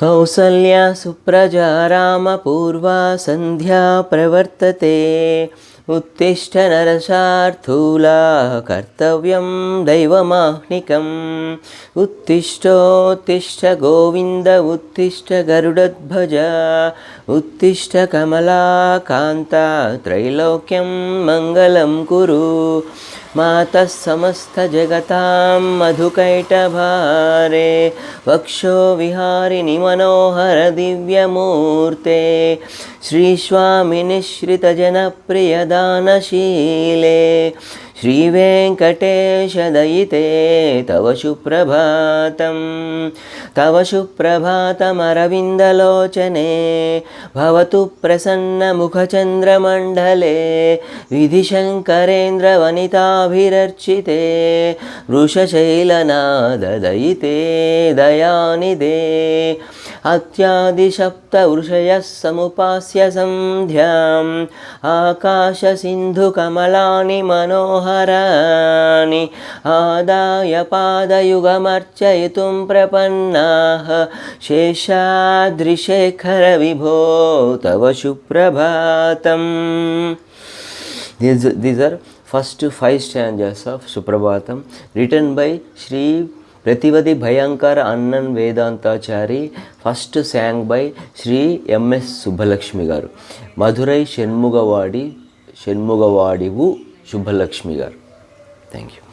कौसल्या सुप्रजा रामपूर्वा सन्ध्या प्रवर्तते ఉత్తిష్ట నరసార్థూలా కర్తవ్యం దైవమాహ్నికం. ఉత్తిష్టోత్తిష్ట గోవింద ఉత్తిష్ట గరుడధ్వజ ఉత్తిష్ట కమలాకాంత త్రైలోక్యం మంగళం కురు. మాత సమస్త జగతాం మధుకైటభారే వక్షో విహారిణి మనోహర దివ్యమూర్తే. श्रीस्वामिनिश्रितजनप्रियदानशीले श्रीवेङ्कटेशदयिते तव सुप्रभातं तव सुप्रभातमरविन्दलोचने भवतु प्रसन्नमुखचन्द्रमण्डले विधिशङ्करेन्द्रवनिताभिरर्चिते वृषशैलनाददयिते दयानिदे अत्यादिसप्तवृषयः समुपास्य सन्ध्याम् आकाशसिन्धुकमलानि ఆహారాణి ఆదాయ పాదయుగమర్చయితుం ప్రపన్నాః శేషాద్రిశేఖర విభో తవ Suprabhatam this this are first five standards of Suprabhatam written by Shri Prativadi Bhayankara Annan Vedantachari first song by Shri MS Subbulakshmi గారు మధురై షణ్ముగవాడి షణ్ముగవాడివు శుభలక్ష్మి గారు. Thank you